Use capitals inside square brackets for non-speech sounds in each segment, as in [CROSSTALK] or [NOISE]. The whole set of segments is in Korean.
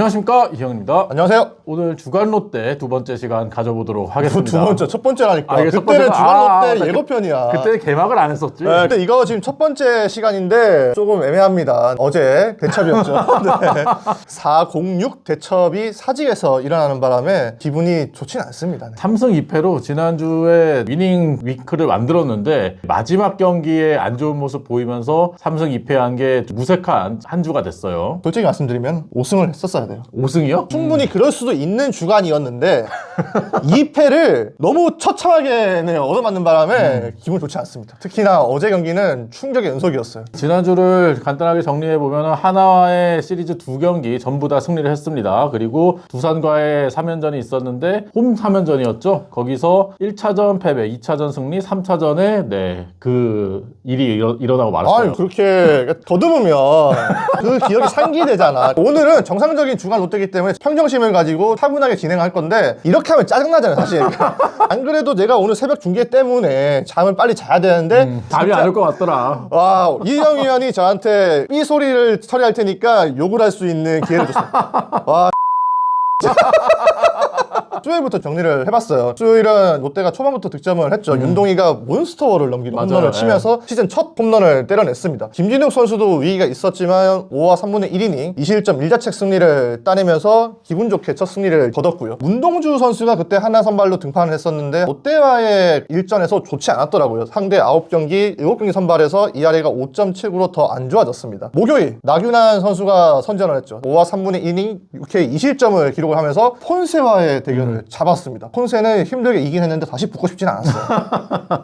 안녕하십니까 이형입니다. 안녕하세요. 오늘 주간 롯데 두 번째 시간 가져보도록 하겠습니다. 두 번째, 첫 번째라니까. 아, 이게 첫 그때는 번째가- 주간 아, 롯데 나 예고편이야. 그때 개막을 안 했었지. 네, 근데 이거 지금 첫 번째 시간인데 조금 애매합니다. 어제 대첩이었죠. [LAUGHS] 네. 406 대첩이 사직에서 일어나는 바람에 기분이 좋진 않습니다. 네. 3승 2패로 지난주에 위닝 위크를 만들었는데 마지막 경기에 안 좋은 모습 보이면서 3승 2패한 게 무색한 한 주가 됐어요. 솔직히 말씀드리면 5승을 했었어야 돼요. 5승이요? 충분히 그럴 수도 있는 주간이었는데 [LAUGHS] 2패를 너무 처참하게 네, 얻어맞는 바람에 기분 좋지 않습니다. 특히나 어제 경기는 충격의 연속이었어요. 지난주를 간단하게 정리해 보면 하나와의 시리즈 두 경기 전부 다 승리를 했습니다. 그리고 두산과의 3연전이 있었는데 홈 3연전이었죠. 거기서 1차전 패배, 2차전 승리, 3차전에 네, 그 일이 일어, 일어나고 말았어요. 아니 그렇게 더듬으면 그 기억이 상기되잖아 오늘은 정상적인 주간 롯데기 때문에 평정심을 가지고 차분하게 진행할 건데 이렇게 하면 짜증나잖아요 사실. [LAUGHS] 안 그래도 내가 오늘 새벽 중계 때문에 잠을 빨리 자야 되는데 답이 안 올 것 같더라. 와 이형 위원이 저한테 삐 소리를 처리할 테니까 욕을 할 수 있는 기회를 줬어요. [LAUGHS] 와 수요일부터 정리를 해봤어요. 수요일은 롯데가 초반부터 득점을 했죠. 윤동희가 몬스터를 넘기는 맞아요. 홈런을 치면서 시즌 첫 홈런을 때려냈습니다. 김진욱 선수도 위기가 있었지만 5와 3분의 1이닝 2실점 1자책 승리를 따내면서 기분 좋게 첫 승리를 거뒀고요. 문동주 선수가 그때 하나 선발로 등판을 했었는데 롯데와의 일전에서 좋지 않았더라고요. 상대 9경기 7경기 선발에서 ERA가 5.79로 더 안 좋아졌습니다. 목요일 나균환 선수가 선전을 했죠. 5와 3분의 1이닝 6회 2실점을 기록을 하면서 폰세와의 대결 을 잡았습니다. 폰세는 힘들게 이긴 했는데 다시 붙고 싶진 않았어요.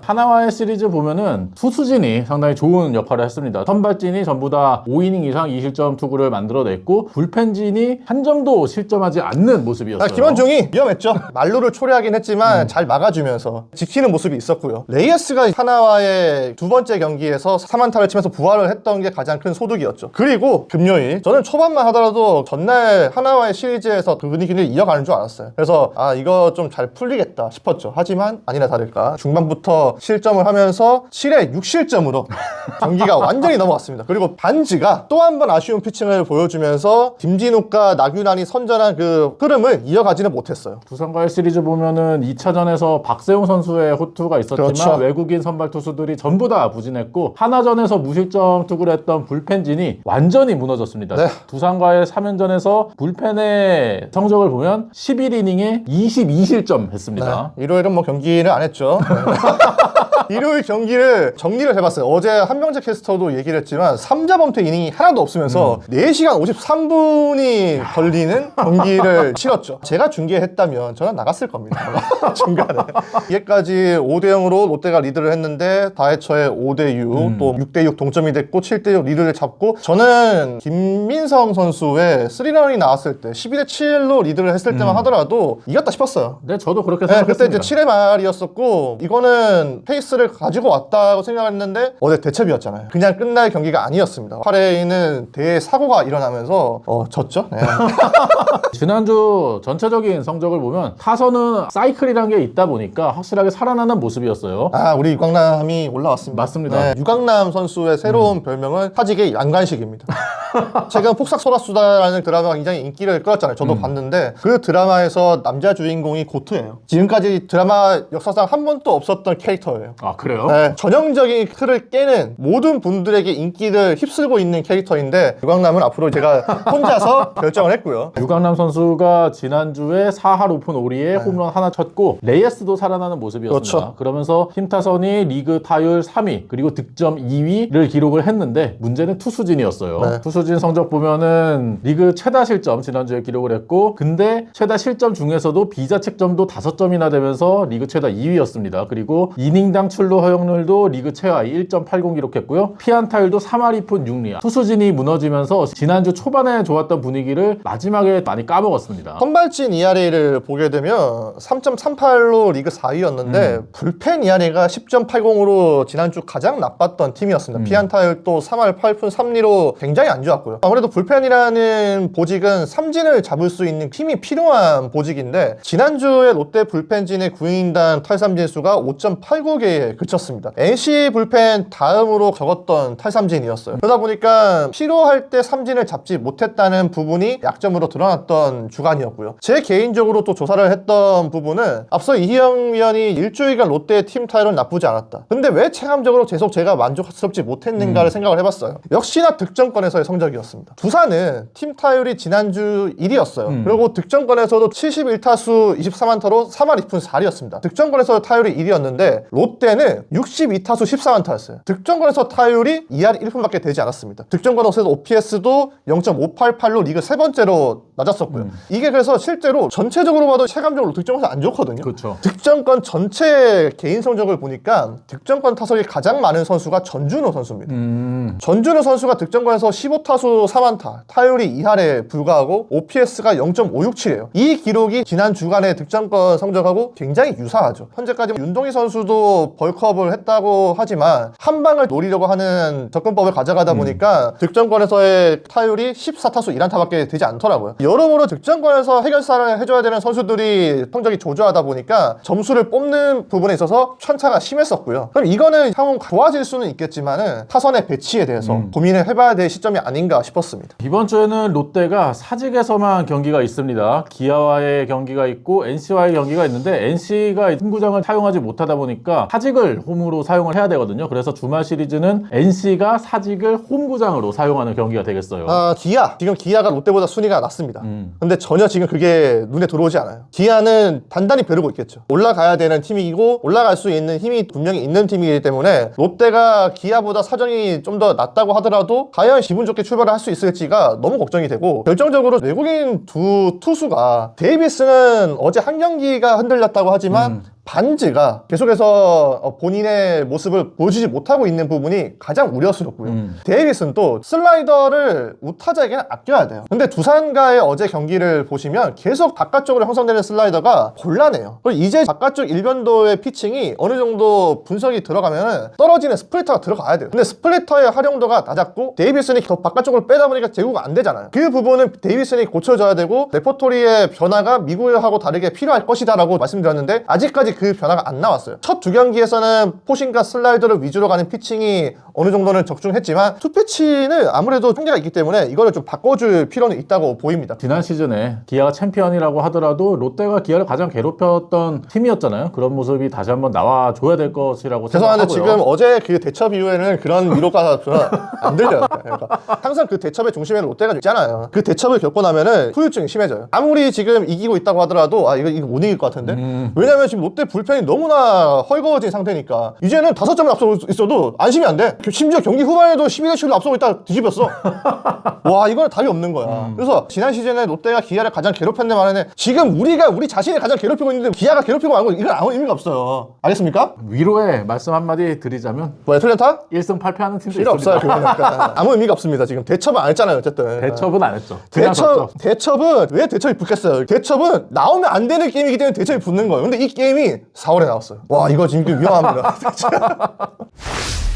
[LAUGHS] 하나와의 시리즈 보면은 투수진이 상당히 좋은 역할을 했습니다. 선발진이 전부 다 5이닝 이상 2실점 투구를 만들어냈고 불펜진이 한 점도 실점하지 않는 모습이었어요. 아, 김원중이 위험했죠. 말루를 초래하긴 했지만 잘 막아주면서 지키는 모습이 있었고요. 레이에스가 하나와의 두 번째 경기에서 3안타를 치면서 부활을 했던 게 가장 큰 소득이었죠. 그리고 금요일 저는 초반만 하더라도 전날 하나와의 시리즈에서 그 분위기를 이어가는 줄 알았어요. 그래서 아 이거 좀 잘 풀리겠다 싶었죠. 하지만 아니나 다를까 중반부터 실점을 하면서 7회 6실점으로 [LAUGHS] 경기가 완전히 넘어갔습니다. 그리고 반지가 또 한 번 아쉬운 피칭을 보여주면서 김진욱과 나균환이 선전한 그 흐름을 이어가지는 못했어요. 두산과의 시리즈 보면은 2차전에서 박세웅 선수의 호투가 있었지만 그렇죠. 외국인 선발 투수들이 전부 다 부진했고 하나전에서 무실점 투구를 했던 불펜진이 완전히 무너졌습니다. 네. 두산과의 3연전에서 불펜의 성적을 보면 11이닝에 22실점 했습니다. 네. 일요일은 뭐 경기를 안 했죠. [LAUGHS] 네. 일요일 경기를 정리를 해봤어요. 어제 한명재 캐스터도 얘기를 했지만 3자 범퇴 이닝이 하나도 없으면서 4시간 53분이 걸리는 경기를 [LAUGHS] 치렀죠. 제가 중계했다면 저는 나갔을 겁니다. [LAUGHS] 중간에. 이게까지 5대 0으로 롯데가 리드를 했는데 다해처에 5대 6, 또 6대 6 동점이 됐고 7대 6 리드를 잡고 저는 김민성 선수의 3런이 나왔을 때 12대 7로 리드를 했을 때만 하더라도 이겼다 싶었어요. 네, 저도 그렇게 네, 그때 생각했습니다. 이제 7회 말이었었고 이거는 페이스를 가지고 왔다고 생각했는데 어제 대첩이었잖아요. 그냥 끝날 경기가 아니었습니다. 8회에는 대사고가 일어나면서 어, 졌죠. 네. [LAUGHS] 지난주 전체적인 성적을 보면 타선은 사이클이라는 게 있다 보니까 확실하게 살아나는 모습이었어요. 아 우리 유강남이 올라왔습니다. 맞습니다. 네, 유강남 선수의 새로운 별명은 타직의 양관식입니다. [LAUGHS] 최근 폭삭 소라수다라는 드라마가 굉장히 인기를 끌었잖아요. 저도 봤는데 그 드라마에서 남자 주인공이 고트예요. 지금까지 드라마 역사상 한 번도 없었던 캐릭터예요. 아, 그래요? 네, 전형적인 틀을 깨는 모든 분들에게 인기를 휩쓸고 있는 캐릭터인데 유강남은 앞으로 제가 혼자서 [LAUGHS] 결정을 했고요. 유강남 선수가 지난주에 4할 오픈 오리에 홈런 하나 쳤고 레이에스도 살아나는 모습이었습니다. 네. 그렇죠. 그러면서 팀타선이 리그 타율 3위 그리고 득점 2위를 기록을 했는데 문제는 투수진이었어요. 네. 투수진 성적 보면은 리그 최다 실점 지난주에 기록을 했고 근데 최다 실점 중에서도 비자책점도 5점이나 되면서 리그 최다 2위였습니다. 그리고 이닝당 출루 허용률도 리그 최하위 1.80 기록했고요. 피안타율도 3할 2푼 6리. 투수진이 무너지면서 지난주 초반에 좋았던 분위기를 마지막에 많이 까먹었습니다. 선발진 ERA를 보게 되면 3.38로 리그 4위였는데 불펜 ERA가 10.80으로 지난주 가장 나빴던 팀이었습니다. 피안타율 또 3할 8푼 3리로 굉장히 안 좋았고요. 아무래도 불펜이라는 보직은 삼진을 잡을 수 있는 힘이 필요한 보직인데 지난주에 롯데 불펜진의 구인단 탈삼진 수가 5.89개 에 그쳤습니다. NC 불펜 다음으로 적었던 탈삼진이었어요. 그러다 보니까 필요할 때 삼진을 잡지 못했다는 부분이 약점으로 드러났던 주간이었고요. 제 개인적으로 또 조사를 했던 부분은 앞서 이희영 위원이 일주일간 롯데 팀 타율은 나쁘지 않았다. 근데 왜 체감적으로 계속 제가 만족스럽지 못했는가를 생각을 해봤어요. 역시나 득점권에서의 성적이었습니다. 두산은 팀 타율이 지난주 1위였어요. 그리고 득점권에서도 71타수 23안타로 3할 2푼 4리였습니다. 득점권에서 타율이 1위였는데 롯데 는 62타수 14안타였어요. 득점권에서 타율이 2할 1푼밖에 되지 않았습니다. 득점권에서 OPS도 0.588로 리그 세 번째로 낮았었고요. 이게 그래서 실제로 전체적으로 봐도 체감적으로 득점권에서 안 좋거든요. 그렇죠. 득점권 전체 개인 성적을 보니까 득점권 타석이 가장 많은 선수가 전준호 선수입니다. 음, 전준우 선수가 득점권에서 15타수 3안타, 타율이 2할에 불과하고 OPS가 0.567이에요. 이 기록이 지난 주간의 득점권 성적하고 굉장히 유사하죠. 현재까지 윤동희 선수도 벌크업을 했다고 하지만 한 방을 노리려고 하는 접근법을 가져가다 보니까 득점권에서의 타율이 14타수 1안타밖에 되지 않더라고요. 여러모로 득점권에서 해결사를 해줘야 되는 선수들이 성적이 조조하다 보니까 점수를 뽑는 부분에 있어서 편차가 심했었고요. 그럼 이거는 향후 좋아질 수는 있겠지만은 타선의 배치에 대해서 고민을 해봐야 될 시점이 아닌가 싶었습니다. 이번 주에는 롯데가 사직에서만 경기가 있습니다. 기아와의 경기가 있고 NC와의 경기가 있는데 NC가 홈구장을 사용하지 못하다 보니까 사직 을 홈으로 사용을 해야 되거든요. 그래서 주말 시리즈는 NC가 사직을 홈구장으로 사용하는 경기가 되겠어요. 아, 기아. 지금 기아가 롯데보다 순위가 낮습니다. 음. 근데 전혀 지금 그게 눈에 들어오지 않아요. 기아는 단단히 벼르고 있겠죠. 올라가야 되는 팀이고 올라갈 수 있는 힘이 분명히 있는 팀이기 때문에 롯데가 기아보다 사정이 좀 더 낫다고 하더라도 과연 기분 좋게 출발을 할 수 있을지가 너무 걱정이 되고 결정적으로 외국인 두 투수가 데이비스는 어제 한 경기가 흔들렸다고 하지만 반즈가 계속해서 어, 본인의 모습을 보여주지 못하고 있는 부분이 가장 우려스럽고요. 음. 데이비스는 또 슬라이더를 우타자에게는 아껴야 돼요. 근데 두산과의 어제 경기를 보시면 계속 바깥쪽으로 형성되는 슬라이더가 곤란해요. 그리고 이제 바깥쪽 일변도의 피칭이 어느 정도 분석이 들어가면 떨어지는 스플리터가 들어가야 돼요. 근데 스플리터의 활용도가 낮았고 데이비슨이 더 바깥쪽으로 빼다 보니까 제구가 안 되잖아요. 그 부분은 데이비슨이 고쳐줘야 되고 레퍼토리의 변화가 미국하고 다르게 필요할 것이다라고 말씀드렸는데 아직까지 그 변화가 안 나왔어요. 첫 두 경기에서는 포신과 슬라이더를 위주로 가는 피칭이 어느 정도는 적중했지만 투피치는 아무래도 한계가 있기 때문에 이거를 좀 바꿔줄 필요는 있다고 보입니다. 지난 시즌에 기아가 챔피언이라고 하더라도 롯데가 기아를 가장 괴롭혔던 팀이었잖아요. 그런 모습이 다시 한번 나와줘야 될 것이라고 죄송한데 생각하고요. 지금 어제 그 대첩 이후에는 그런 위로가 안 들려요. 그러니까 항상 그 대첩의 중심에는 롯데가 있잖아요. 그 대첩을 겪고 나면은 후유증이 심해져요. 아무리 지금 이기고 있다고 하더라도 아 이거 이거 못 이길 것 같은데. 음. 왜냐면 지금 롯데 불펜이 너무나 헐거워진 상태니까 이제는 다섯 점을 앞서고 있- 있어도 안심이 안 돼. 심지어 경기 후반에도 12대 7로 앞서고 있다 뒤집었어. [LAUGHS] 와 이거는 답이 없는 거야. 음. 그래서 지난 시즌에 롯데가 기아를 가장 괴롭혔네 말하는 지금 우리가 우리 자신이 가장 괴롭히고 있는데 기아가 괴롭히고 말고 이건 아무 의미가 없어요. 알겠습니까? 위로의 말씀 한마디 드리자면 뭐야 툴렌타? 1승 8패하는 팀도 필요 없어요. 그거니까. [LAUGHS] 아무 의미가 없습니다. 지금 대첩은 안 했잖아요. 어쨌든. 대첩은 안 했죠. 대첩, 졌죠. 대첩은 왜 대첩이 붙겠어요? 대첩은 나오면 안 되는 게임이기 때문에 대첩이 붙는 거예요. 근데 이 게임이 4월에 나왔어요. 와, 이거 지금 위험합니다. [LAUGHS] [LAUGHS]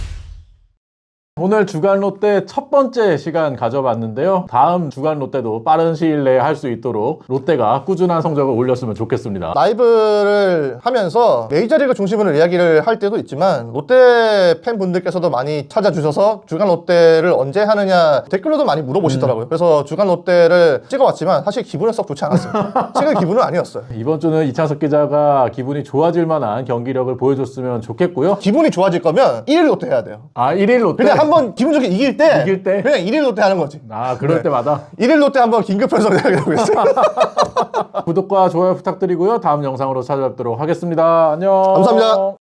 오늘 주간 롯데 첫 번째 시간 가져봤는데요. 다음 주간 롯데도 빠른 시일 내에 할 수 있도록 롯데가 꾸준한 성적을 올렸으면 좋겠습니다. 라이브를 하면서 메이저리그 중심으로 이야기를 할 때도 있지만 롯데 팬분들께서도 많이 찾아주셔서 주간 롯데를 언제 하느냐 댓글로도 많이 물어보시더라고요. 그래서 주간 롯데를 찍어왔지만 사실 기분은 썩 좋지 않았어요. [LAUGHS] 찍을 기분은 아니었어요. 이번 주는 이창석 기자가 기분이 좋아질 만한 경기력을 보여줬으면 좋겠고요. 기분이 좋아질 거면 1일 롯데 해야 돼요. 아, 1일 롯데. 그냥 한번 기분 좋게 이길 때, 이길 때? 그냥 1일 롯데 하는 거지. 아, 그럴 네. 때마다 1일 롯데 한번 긴급 편성하려고 했어요. [LAUGHS] 구독과 좋아요 부탁드리고요. 다음 영상으로 찾아뵙도록 하겠습니다. 안녕. 감사합니다.